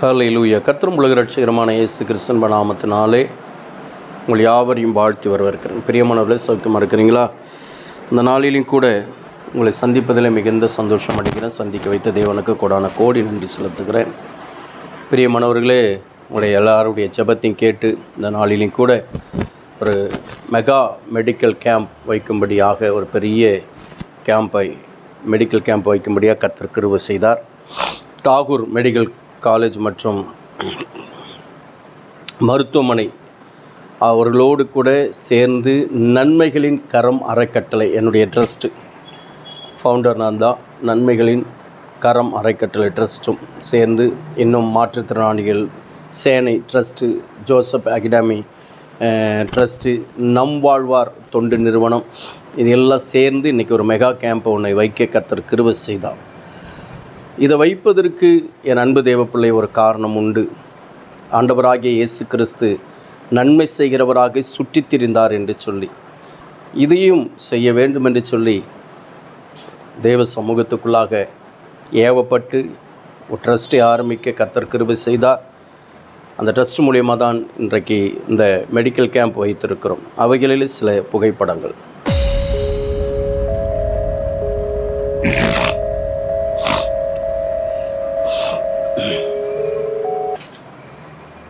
ஹalleluya கத்திரம் உலக ரட்சகரமான இயேசு கிறிஸ்தன் நாமத்தினாலே உங்கள் யாவரையும் வாழ்த்தி வரவேற்கிறேன். பிரியமானவர்களே சௌக்கியமாக இருக்கிறீங்களா? இந்த நாளிலும் கூட உங்களை சந்திப்பதில் மிகுந்த சந்தோஷம் அடைகிறேன். சந்திக்க வைத்த தேவனுக்கு கூடான கோடி நன்றி செலுத்துகிறேன். பிரியமானவர்களே உங்களுடைய எல்லாருடைய ஜெபத்தையும் கேட்டு இந்த நாளிலும் கூட ஒரு மெகா மெடிக்கல் கேம்ப் வைக்கும்படியாக ஒரு பெரிய கேம்பை மெடிக்கல் கேம்ப் வைக்கும்படியாக கத்திர கிருவு செய்தார். தாகூர் மெடிக்கல் காலேஜ் மற்றும் மருத்துவமனை அவர்களோடு கூட சேர்ந்து நன்மைகளின் கரம் அறக்கட்டளை என்னுடைய ட்ரஸ்ட்டு ஃபவுண்டர் நான் தான் நன்மைகளின் கரம் அறக்கட்டளை ட்ரஸ்ட்டும் சேர்ந்து இன்னும் மாற்றுத்திறனாளிகள் சேனை ட்ரஸ்ட்டு ஜோசப் அகாடமி ட்ரஸ்ட்டு நம் வாழ்வார் தொண்டு நிறுவனம் இது எல்லாம் சேர்ந்து இன்றைக்கி ஒரு மெகா கேம்ப் ஒன்றை வைக்க கத்தர் கிருபை செய்தார். இதை வைப்பதற்கு என் அன்பு தேவப்பிள்ளை ஒரு காரணம் உண்டு. ஆண்டவராகிய இயேசு கிறிஸ்து நன்மை செய்கிறவராக சுற்றித் திரிந்தார் என்று சொல்லி இதையும் செய்ய வேண்டும் என்று சொல்லி தேவ சமூகத்துக்குள்ளாக ஏவப்பட்டு ஒரு ட்ரஸ்ட்டை ஆரம்பிக்க கத்தர் கிருபை செய்தார். அந்த ட்ரஸ்ட் மூலியமாக தான் இன்றைக்கு இந்த மெடிக்கல் கேம்ப் வைத்திருக்கிறோம். அவைகளில் சில புகைப்படங்கள்.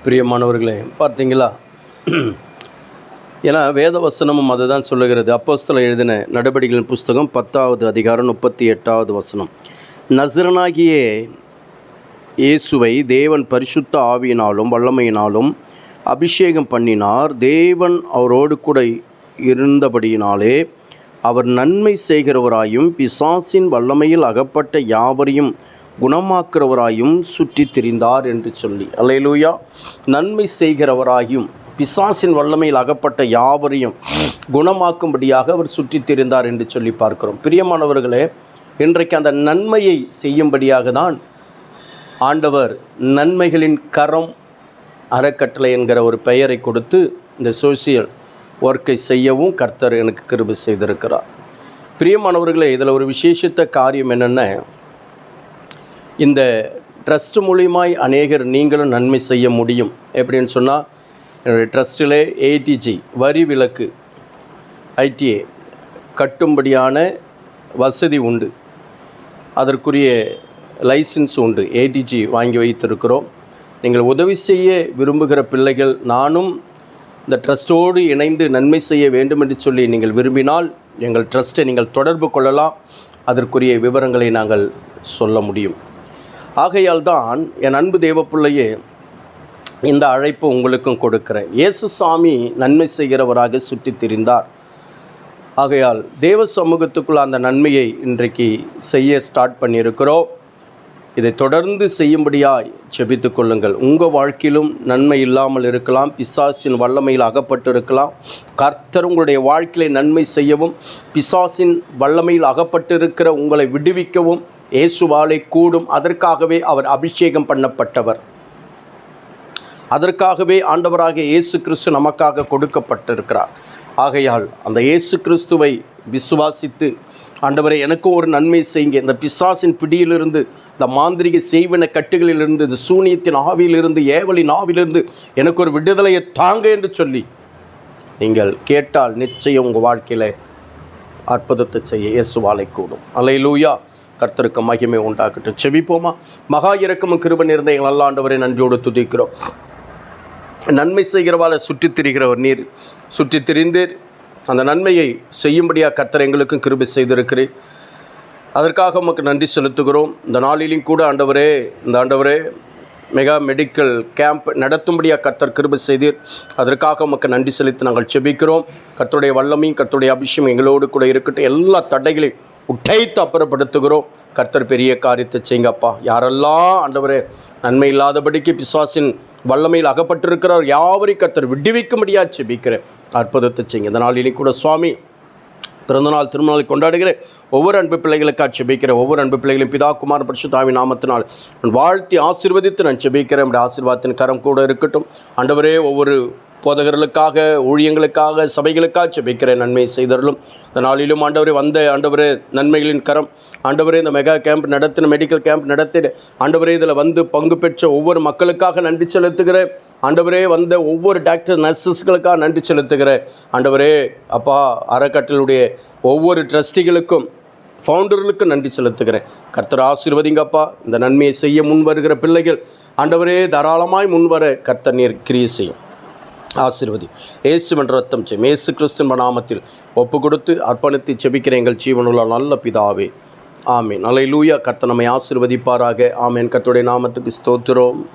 பிரியமானவர்களே பார்த்தீங்களா? ஏன்னா வேத வசனமும் அதை தான் சொல்லுகிறது. அப்போஸ்தலர் எழுதின நடவடிக்கைகளின் புஸ்தகம் பத்தாவது அதிகாரம் முப்பத்தி எட்டாவது வசனம். நசரனாகிய இயேசுவை தேவன் பரிசுத்த ஆவியினாலும் வல்லமையினாலும் அபிஷேகம் பண்ணினார். தேவன் அவரோடு கூட இருந்தபடியினாலே அவர் நன்மை செய்கிறவராயும் பிசாசின் வல்லமையில் அகப்பட்ட யாவரையும் குணமாக்குறவராயும் சுற்றி திரிந்தார் என்று சொல்லி. அலையலூயா நன்மை செய்கிறவராயும் பிசாசின் வல்லமையில் அகப்பட்ட யாவரையும் குணமாக்கும்படியாக அவர் சுற்றித் திரிந்தார் என்று சொல்லி பார்க்கிறோம். பிரியமானவர்களே இன்றைக்கு அந்த நன்மையை செய்யும்படியாக தான் ஆண்டவர் நன்மைகளின் கரம் அறக்கட்டளை என்கிற ஒரு பெயரை கொடுத்து இந்த சோசியல் ஒர்க்கை செய்யவும் கர்த்தர் எனக்கு கிருபி செய்திருக்கிறார். பிரியமானவர்களே இதில் ஒரு விசேஷித்த காரியம் என்னென்ன? இந்த ட்ரஸ்ட் மூலியமாய் அநேகர் நீங்களும் நன்மை செய்ய முடியும். எப்படின்னு சொன்னால் என்னுடைய ட்ரஸ்ட்டில் ஏடிஜி வரி விலக்கு ஐடிஏ கட்டும்படியான வசதி உண்டு. அதற்குரிய லைசன்ஸ் உண்டு ஏடிஜி வாங்கி வைத்திருக்கிறோம். நீங்கள் உதவி செய்ய விரும்புகிற பிள்ளைகள் நானும் இந்த ட்ரஸ்ட்டோடு இணைந்து நன்மை செய்ய வேண்டும் என்று சொல்லி நீங்கள் விரும்பினால் எங்கள் ட்ரஸ்ட்டை நீங்கள் தொடர்பு கொள்ளலாம். அதற்குரிய விவரங்களை நாங்கள் சொல்ல முடியும். ஆகையால் தான் என் அன்பு தேவப்பிள்ளையே இந்த அழைப்பு உங்களுக்கும் கொடுக்கிறேன். இயேசு சாமி நன்மை செய்கிறவராக சுற்றி திரிந்தார் ஆகையால் தேவ சமூகத்துக்குள்ள அந்த நன்மையை இன்றைக்கு செய்ய ஸ்டார்ட் பண்ணியிருக்கிறோம். இதை தொடர்ந்து செய்யும்படியாய் செபித்து கொள்ளுங்கள். உங்கள் வாழ்க்கையிலும் நன்மை இல்லாமல் இருக்கலாம் பிசாசின் வல்லமையில் அகப்பட்டு இருக்கலாம் கர்த்தர் உங்களுடைய வாழ்க்கையில நன்மை செய்யவும் பிசாசின் வல்லமையில் அகப்பட்டு இருக்கிற உங்களை விடுவிக்கவும் இயேசுவாலை கூடும். அதற்காகவே அவர் அபிஷேகம் பண்ணப்பட்டவர். அதற்காகவே ஆண்டவராக இயேசு கிறிஸ்து நமக்காக கொடுக்கப்பட்டிருக்கிறார். ஆகையால் அந்த இயேசு கிறிஸ்துவை விசுவாசித்து ஆண்டவரை எனக்கும் ஒரு நன்மை செய்யுங்க. இந்த பிசாசின் பிடியிலிருந்து இந்த மாந்திரிக செய்வன கட்டுகளிலிருந்து இந்த சூனியத்தின் ஆவியிலிருந்து ஏவலின் ஆவிலிருந்து எனக்கு ஒரு விடுதலையை தாங்க என்று சொல்லி நீங்கள் கேட்டால் நிச்சயம் உங்கள் வாழ்க்கையில் அற்புதத்தை செய்ய இயேசுவாலை கூடும். அலையிலூயா கர்த்தருக்கு மகிமை உண்டாக்கட்டும் செவிப்போமா மகா இறக்கமும் கிருப நிறைந்த எங்கள் நல்லாண்டவரை நன்றியோடு துதிக்கிறோம். நன்மை செய்கிறவாளை சுற்றித் திரிகிறவர் நீர். சுற்றித் திரிந்தீர். அந்த நன்மையை செய்யும்படியாக கர்த்தர் எங்களுக்கும் கிருபை செய்திருக்கிறேன் அதற்காக உமக்கு நன்றி செலுத்துகிறோம். இந்த நாளிலும் கூட ஆண்டவரே இந்த ஆண்டவரே மெகா மெடிக்கல் கேம்ப் நடத்தும்படியாக கர்த்தர் கிருபை செய்தீர் அதற்காக உமக்கு நன்றி செலுத்தி நாங்கள் செபிக்கிறோம். கர்த்தருடைய வல்லமையும் கர்த்தருடைய அபிஷேகம் எங்களோடு கூட இருக்கட்டும். எல்லா தடைகளையும் உட்டைத்து அப்புறப்படுத்துகிறோம். கர்த்தர் பெரிய காரியத்தை செய்யுங்கப்பா. யாரெல்லாம் ஆண்டவரே நன்மை இல்லாதபடிக்கு பிசாசின் வல்லமையில் அகப்பட்டிருக்கிறார் யாவரையும் கர்த்தர் விடுவிக்கும்படியாக செபிக்கிறேன். அற்புதத்தை செய்யுங்க. இந்த இனி கூட சுவாமி பிறந்தநாள் திருமணத்தை கொண்டாடுகிற ஒவ்வொரு அன்பு பிள்ளைகளுக்காக செபிக்கிற ஒவ்வொரு அன்பு பிள்ளைகளையும் பிதா குமார் பரிசுத்தாவி நாமத்தினால் நான் வாழ்த்தி ஆசீர்வதித்து நான் செபிக்கிறேன். என்னுடைய ஆசீர்வாதத்தின் கரம் கூட இருக்கட்டும். ஆண்டவரே ஒவ்வொரு போதகர்களுக்காக ஊழியங்களுக்காக சபைகளுக்காக செபிக்கிற நன்மை செய்தருளும். இந்த நாளிலும் ஆண்டவரே வந்த ஆண்டவரே நன்மைகளின் கரம். ஆண்டவரே இந்த மெகா கேம்ப் நடத்தின மெடிக்கல் கேம்ப் நடத்தின ஆண்டவரே இதில் வந்து பங்கு பெற்ற ஒவ்வொரு மக்களுக்காக நன்றி செலுத்துகிறேன். ஆண்டவரே வந்த ஒவ்வொரு டாக்டர் நர்சஸ்களுக்காக நன்றி செலுத்துகிறேன். ஆண்டவரே அப்பா அறக்கட்டளுடைய ஒவ்வொரு ட்ரஸ்டிகளுக்கும் ஃபவுண்டர்களுக்கு நன்றி செலுத்துகிறேன். கர்த்தர் ஆசீர்வதிங்கப்பா இந்த நன்மையை செய்ய முன் வருகிற பிள்ளைகள் ஆண்டவரே தாராளமாய் முன்வர கர்த்தர் நீர் கிரியை செய்யும். ஆசிர்வதி. ஏசு என்ற ரத்தம் செய்யும் ஏசு கிறிஸ்துவ நாமத்தில் ஒப்பு கொடுத்து அர்ப்பணித்து செபிக்கிற எங்கள் ஜீவனுள்ள நல்ல பிதாவே. ஆமேன். அலை லூயா கர்த்த நம்மை ஆசிர்வதிப்பாராக. ஆமேன். கர்த்தருடைய நாமத்துக்கு ஸ்தோத்திரம்.